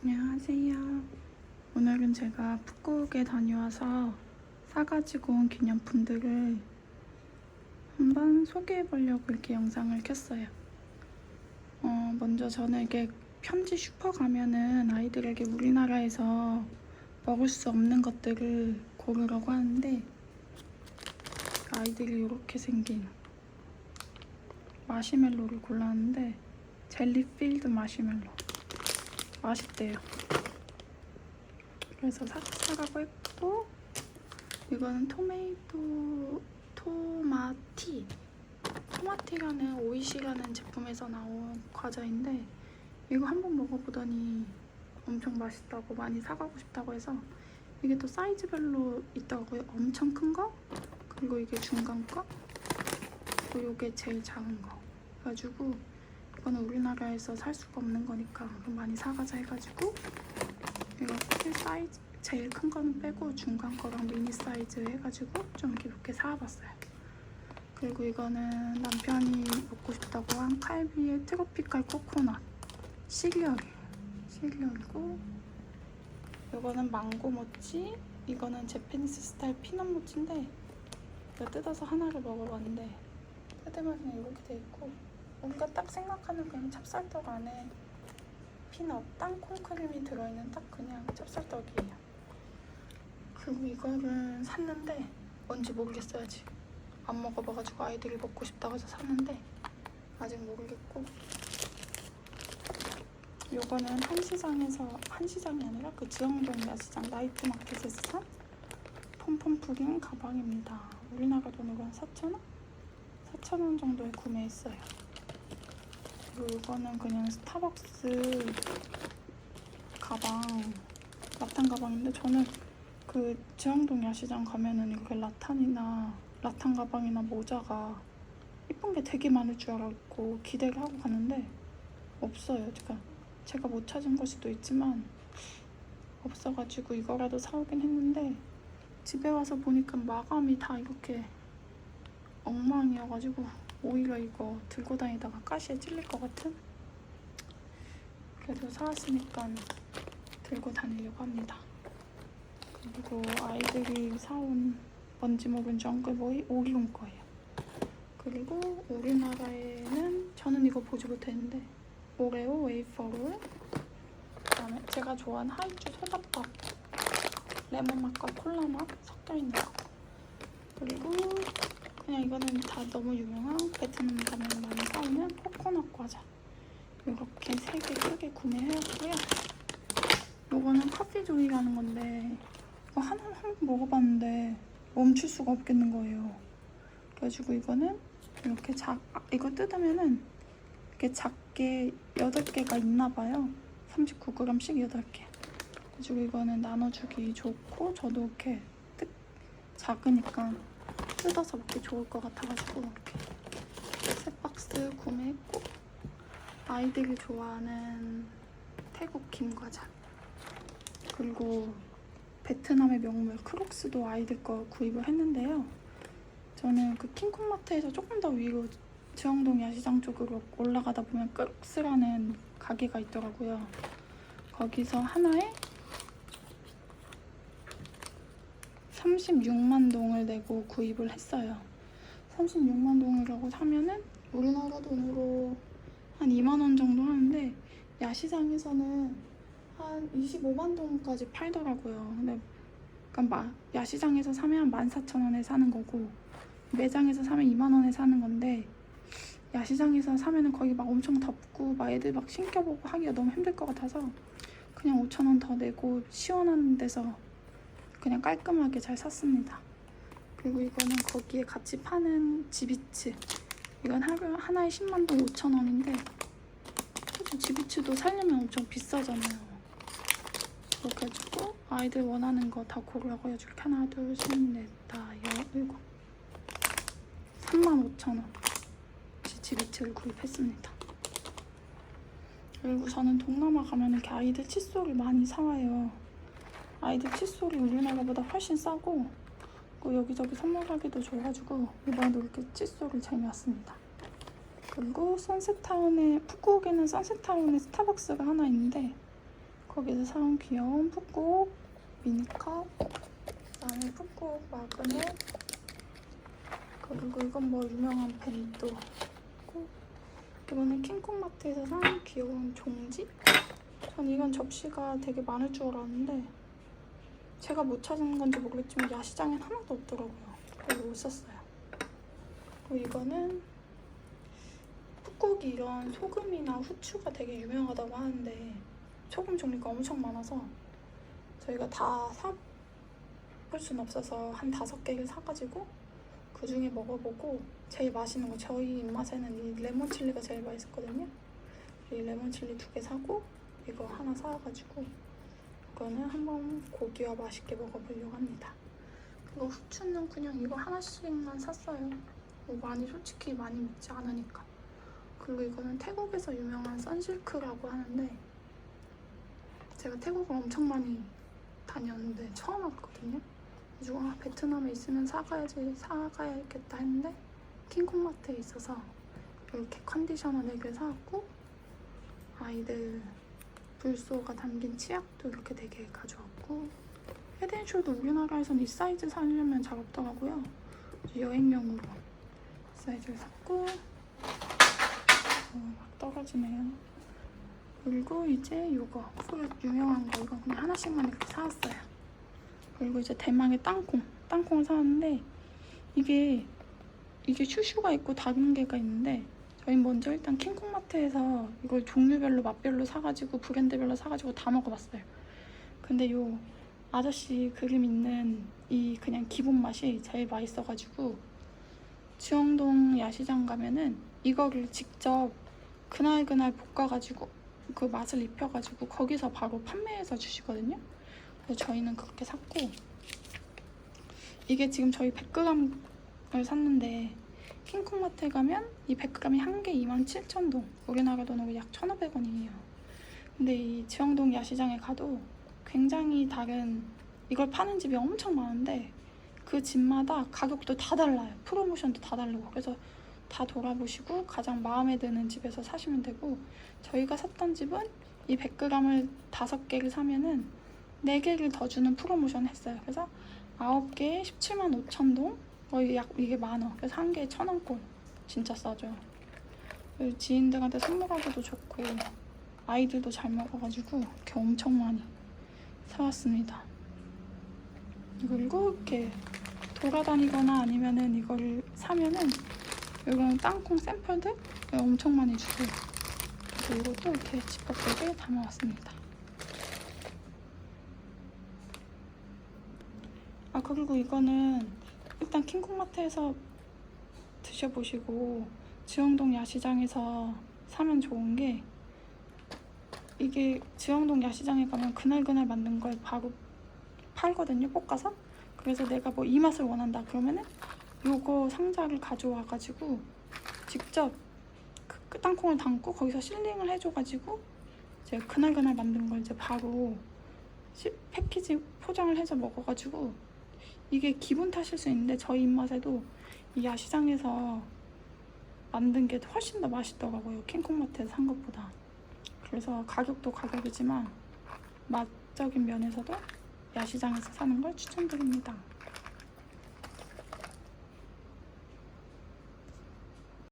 안녕하세요. 오늘은 제가 북극에 다녀와서 사가지고 온 기념품들을 한번 소개해 보려고 이렇게 영상을 켰어요. 어, 먼저 저는 이게 편지 슈퍼 가면은 아이들에게 우리나라에서 먹을 수 없는 것들을 고르라고 하는데 아이들이 이렇게 생긴 마시멜로를 골랐는데 젤리 필드 마시멜로 맛있대요. 그래서 사, 사라고 했고 이거는 토메이토 토마티 토마티라는 오이시라는 제품에서 나온 과자인데 이거 한번 먹어보더니 엄청 맛있다고 많이 사가고 싶다고 해서 이게 또 사이즈별로 있더라고요. 엄청 큰 거, 그리고 이게 중간 거, 그리고 이게 제일 작은 거. 그래가지고 이거는 우리나라에서 살 수가 없는 거니까 많이 사가자 해가지고 이렇게 사이즈 제일 큰 거는 빼고 중간 거랑 미니 사이즈 해가지고 좀 이렇게 사와봤어요. 그리고 이거는 남편이 먹고 싶다고 한 칼비의 트로피칼 코코넛 시리얼 시리얼이고 이거는 망고 모찌 이거는 제페니스 스타일 피넛 모찌인데 이거 뜯어서 하나를 먹어봤는데 뜯으면 이렇게 돼 있고 우리가 딱 생각하는 그냥 찹쌀떡 안에 피넛, 땅콩 크림이 들어있는 딱 그냥 찹쌀떡이에요. 그리고 이거를 샀는데 뭔지 모르겠어요 아직. 안 먹어봐가지고 아이들이 먹고 싶다고 해서 샀는데 아직 모르겠고 요거는 한시장에서 한시장이 아니라 그 지영동 야시장 나이트 마켓에서 산 폼폼프린 가방입니다. 우리나라 돈으로 한 4,000원? 4,000원 정도에 구매했어요. 이거는 그냥 스타벅스 가방 라탄 가방인데 저는 그 지영동 야시장 가면은 이렇게 라탄이나 라탄 가방이나 모자가 이쁜 게 되게 많을 줄 알았고 기대를 하고 갔는데 없어요. 제가 제가 못 찾은 걸 수도 있지만 없어가지고 이거라도 사오긴 했는데 집에 와서 보니까 마감이 다 이렇게 엉망이어가지고 오히려 이거 들고 다니다가 가시에 찔릴 것 같은 그래도 사왔으니까 들고 다니려고 합니다. 그리고 아이들이 사온 뭔지 모른 정글보이 오리온 거예요. 그리고 우리나라에는 저는 이거 보지 못했는데 오레오 웨이퍼를 그다음에 제가 좋아하는 하이츄 소다밥 레몬 맛과 콜라 맛 섞여 있는 거 그리고 그냥 이거는 다 너무 유명한 베트남 가면 많이 사오는 코코넛 과자. 이렇게 세 개 크게 구매해왔고요. 요거는 커피 조이라는 건데 이거 하나 한 번 먹어봤는데 멈출 수가 없겠는 거예요. 그래가지고 이거는 이렇게 작 아, 이거 뜯으면은 이렇게 작게 8개가 있나 봐요. 39g씩 8개. 그래가지고 이거는 나눠주기 좋고 저도 이렇게 뜯 작으니까 뜯어서 먹기 좋을 것 같아가지고 이렇게 세 박스 구매했고 아이들이 좋아하는 태국 김과자 그리고 베트남의 명물 크록스도 아이들 거 구입을 했는데요. 저는 그 킹콩마트에서 조금 더 위로 지영동 야시장 쪽으로 올라가다 보면 크록스라는 가게가 있더라고요. 거기서 하나에 36만 동을 내고 구입을 했어요. 36만 동이라고 사면은 우리나라 돈으로 한 2만 원 정도 하는데 야시장에서는 한 25만 동까지 팔더라고요. 근데 그러니까 마- 야시장에서 사면 14,000원에 사는 거고 매장에서 사면 2만 원에 사는 건데 야시장에서 사면은 거기 막 엄청 덥고 막 애들 막 신겨보고 하기가 너무 힘들 것 같아서 그냥 5천 원 더 내고 시원한 데서 그냥 깔끔하게 잘 샀습니다. 그리고 이거는 거기에 같이 파는 지비츠. 이건 하나에 10만 동 5천 원인데 사실 지비츠도 살려면 엄청 비싸잖아요. 그래가지고 아이들 원하는 거 다 고르라고 이렇게 하나 둘 셋 넷 다 여, 일곱 3만 5천 원 지비츠를 구입했습니다. 그리고 저는 동남아 가면 이렇게 아이들 칫솔을 많이 사와요. 아이들 칫솔이 우리나라 보다 훨씬 싸고 그 여기저기 선물하기도 좋아가지고 이번에도 이렇게 칫솔을 재미왔습니다. 그리고 선셋타운에 푸꾸옥에는 선셋타운에 스타벅스가 하나 있는데 거기서 사온 귀여운 풋고 미니컵 그다음에 풋고 마그넷 그리고 이건 뭐 유명한 벤또 있고 이거는 킹콩마트에서 산 귀여운 종지 전 이건 접시가 되게 많을 줄 알았는데 제가 못 찾은 건지 모르겠지만 야시장엔 하나도 없더라고요 그래서 못 샀어요 그리고 이거는 풋고기 이런 소금이나 후추가 되게 유명하다고 하는데 소금 종류가 엄청 많아서 저희가 다 사볼 순 없어서 한 다섯 개를 사가지고 그 중에 먹어보고 제일 맛있는 거 저희 입맛에는 이 레몬 칠리가 제일 맛있었거든요. 이 레몬 칠리 두 개 사고 이거 하나 사가지고 이 거는 한번 고기와 맛있게 먹어보려고 합니다. 그리고 후추는 그냥 이거 하나씩만 샀어요. 뭐 많이 솔직히 많이 먹지 않으니까. 그리고 이거는 태국에서 유명한 선실크라고 하는데 제가 태국을 엄청 많이 다녔는데 처음 왔거든요. 그래서 아, 베트남에 있으면 사가야지 사가야겠다 했는데 킹콩마트에 있어서 이렇게 컨디셔너 4개 사왔고 아이들 불소가 담긴 치약도 이렇게 4개 가져왔고 헤드앤숄더 우리나라에서는 이 사이즈 사려면 잘 없더라고요. 여행용으로 이 사이즈를 샀고 어, 막 떨어지네요. 그리고 이제 요거 프루 유명한 거 이거 그냥 하나씩만 이렇게 사왔어요. 그리고 이제 대망의 땅콩 땅콩을 사왔는데 이게 이게 슈슈가 있고 다른 게가 있는데 저희 먼저 일단 킹콩마트에서 이걸 종류별로 맛별로 사가지고 브랜드별로 사가지고 다 먹어봤어요. 근데 요 아저씨 그림 있는 이 그냥 기본 맛이 제일 맛있어가지고 주영동 야시장 가면은 이거를 직접 그날그날 볶아가지고 그 맛을 입혀가지고 거기서 바로 판매해서 주시거든요. 그래서 저희는 그렇게 샀고 이게 지금 저희 100g을 샀는데 킹콩 마트에 가면 이 100g이 한 개 27,000동 우리나라 돈으로 약 1,500원이에요. 근데 이 지영동 야시장에 가도 굉장히 다른 이걸 파는 집이 엄청 많은데 그 집마다 가격도 다 달라요. 프로모션도 다 다르고 그래서 다 돌아보시고 가장 마음에 드는 집에서 사시면 되고 저희가 샀던 집은 이 100g을 5개를 사면은 4개를 더 주는 프로모션 했어요. 그래서 9개에 17만 5천 동? 거의 약 이게 만 원. 그래서 한 개에 천 원꼴. 진짜 싸죠. 지인들한테 선물하기도 좋고 아이들도 잘 먹어가지고 이렇게 엄청 많이 사왔습니다. 그리고 이렇게 돌아다니거나 아니면은 이걸 사면은 이건 땅콩 샘플들 엄청 많이 주고 그리고 이것도 이렇게 지퍼 속에 담아왔습니다. 아 그리고 이거는 일단 킹콩마트에서 드셔보시고 지영동 야시장에서 사면 좋은 게 이게 지영동 야시장에 가면 그날그날 만든 걸 바로 팔거든요 볶아서. 그래서 내가 뭐 이 맛을 원한다 그러면은 요거 상자를 가져와 가지고 직접 그- 그 땅콩을 담고 거기서 실링을 해줘가지고 이제 그날그날 만든 걸 이제 바로 시- 패키지 포장을 해서 먹어가지고 이게 기분 탓일 수 있는데 저희 입맛에도 이 야시장에서 만든 게 훨씬 더 맛있더라고요 킹콩마트에서 산 것보다 그래서 가격도 가격이지만 맛적인 면에서도 야시장에서 사는 걸 추천드립니다.